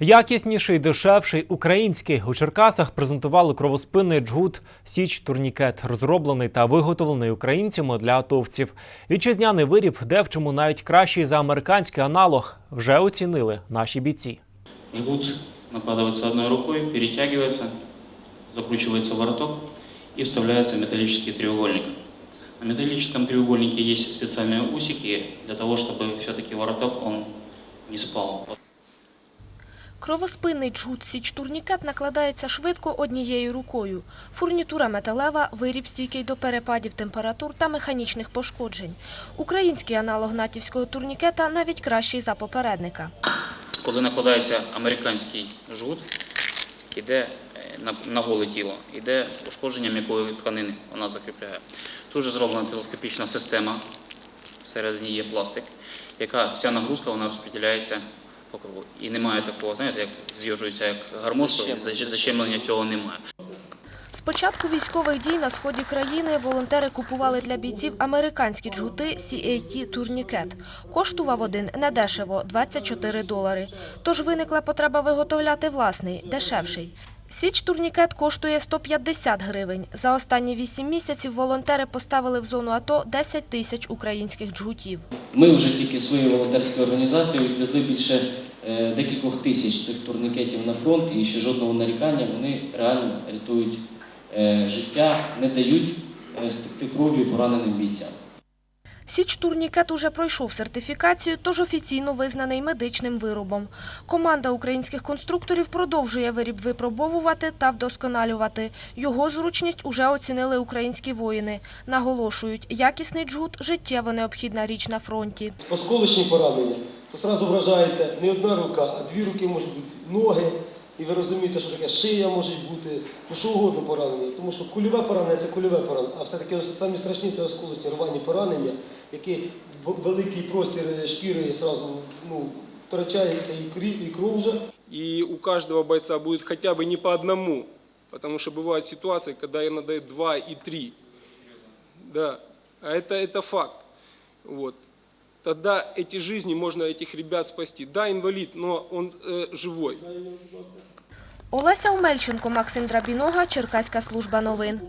Якісніший, дешевший, український у Черкасах презентували кровоспинний джгут Січ Турнікет, розроблений та виготовлений українцями для атовців. Вітчизняний виріб, де в чому навіть кращий за американський аналог, вже оцінили наші бійці. Жгут накладывается одной рукой, перетягивается, закручивается вороток и вставляется металлический треугольник. На металлическом треугольнике есть специальные усики для того, чтобы все-таки вороток он не спал. Кровоспинний джгут січ турнікет накладається швидко однією рукою. Фурнітура металева, виріб стійкий до перепадів температур та механічних пошкоджень. Український аналог натівського турнікета навіть кращий за попередника. Коли накладається американський жгут, іде е, на, голе тіло, іде ушкодження м'якої тканини, вона закріпляє. Тут же зроблена телескопічна система, всередині є пластик, яка вся нагрузка вона розподіляється по кругу. І немає такого, знаєте, як з'їжджується як гармошка, защ- защемлення цього немає. З початку військових дій на сході країни волонтери купували для бійців американські джгути CAT турнікет. Коштував один недешево – 24 долари. Тож виникла потреба виготовляти власний, дешевший. Січ турнікет коштує 150 гривень. За останні 8 місяців волонтери поставили в зону АТО 10 тисяч українських джгутів. Ми вже тільки своєю волонтерською організацією відвезли більше е, декількох тисяч цих турнікетів на фронт і ще жодного нарікання. Вони реально рятують е, життя, не дають е, стекти кров'ю пораненим бійцям. Січ турнікет уже пройшов сертифікацію, тож офіційно визнаний медичним виробом. Команда українських конструкторів продовжує виріб випробовувати та вдосконалювати. Його зручність уже оцінили українські воїни. Наголошують, якісний джгут – життєво необхідна річ на фронті. осколочні поранення, то одразу вражається не одна рука, а дві руки можуть бути, ноги. І ви розумієте, що таке шия може бути, ну що угодно поранення. Тому що кульове поранення це кульове поранення, а все-таки ос- самі страшні це осколочні рвані поранення, які б- великий простір шкіри зразу ну, втрачається і крів, і кров вже. И у каждого бойца будет хотя бы не по одному, потому что бывают ситуации, когда им надо два и три. Да, а это, это факт. Вот. Тогда эти жизни, можно этих ребят спасти. Да, инвалид, но он э, живой. Олеся Омельченко, Максим Драбінога, Черкаська служба новин.